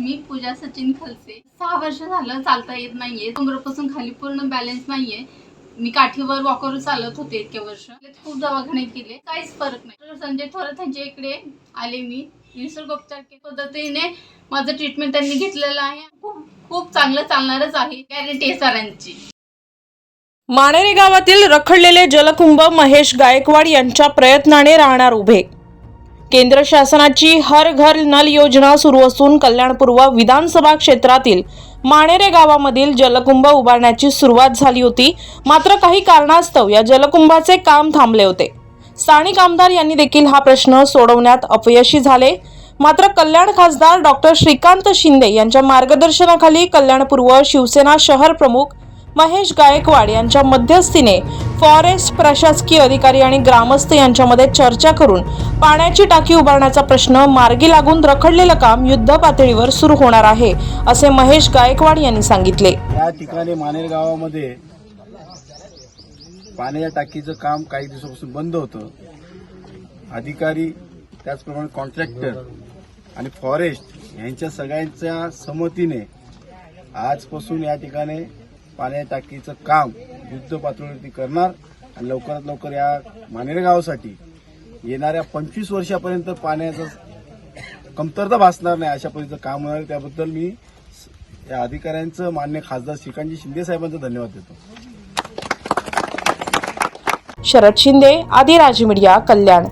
मी पूजा सचिन खलसे. सहा वर्ष झालं चालता येत नाहीये. कमरेपासून खाली पूर्ण बॅलन्स नाहीये. मी काठीवर वॉकर चालत होते इतके वर्ष. खूप दवाखाने केले काहीच फरक नाही. संजय थोरात यांच्या इकडे आले मी. निसर्गोपचार पद्धतीने माझं ट्रीटमेंट त्यांनी घेतलेलं आहे. खूप खूप चांगलं चालणारच आहे. गॅरंटी आहे सरांची. माणेरे गावातील रखडलेले जलकुंभ महेश गायकवाड यांच्या प्रयत्नाने राहणार उभे. केंद्र शासनाची हर घर नल योजना सुरू असून कल्याणपूर्व विधानसभा क्षेत्रातील माणेरे गावामधील जलकुंभ उभारण्याची सुरुवात झाली होती. मात्र काही कारणास्तव या जलकुंभाचे काम थांबले होते. स्थानिक आमदार यांनी देखील हा प्रश्न सोडवण्यात अपयशी झाले. मात्र कल्याण खासदार डॉक्टर श्रीकांत शिंदे यांच्या मार्गदर्शनाखाली कल्याणपूर्व शिवसेना शहर प्रमुख महेश गायकवाड यांच्या मध्यस्थीने फॉरेस्ट प्रशासकीय अधिकारी आणि ग्रामस्थ यांच्यामध्ये चर्चा करून पाण्याची टाकी उभारण्याचा प्रश्न मार्गी लागून रखडलेलं काम युद्ध पातळीवर सुरू होणार आहे असे महेश गायकवाड यांनी सांगितले. या ठिकाणी मानेर गावामध्ये पाण्याच्या टाकीचं काम काही दिवसापासून बंद होतं. अधिकारी त्याचप्रमाणे कॉन्ट्रॅक्टर आणि फॉरेस्ट यांच्या सगळ्यांच्या संमतीने आजपासून या ठिकाणी पाण्या टाकीचं काम युद्ध पातळीवरती करणार आणि लवकरात लवकर या मानेर गावासाठी येणाऱ्या पंचवीस वर्षापर्यंत पाण्याचं कमतरता भासणार नाही अशा पद्धतीचं काम होणार त्याबद्दल मी या अधिकाऱ्यांचं मान्य खासदार श्रीकांतजी शिंदे साहेबांचा धन्यवाद देतो. शरद शिंदे आदिराज मीडिया कल्याण.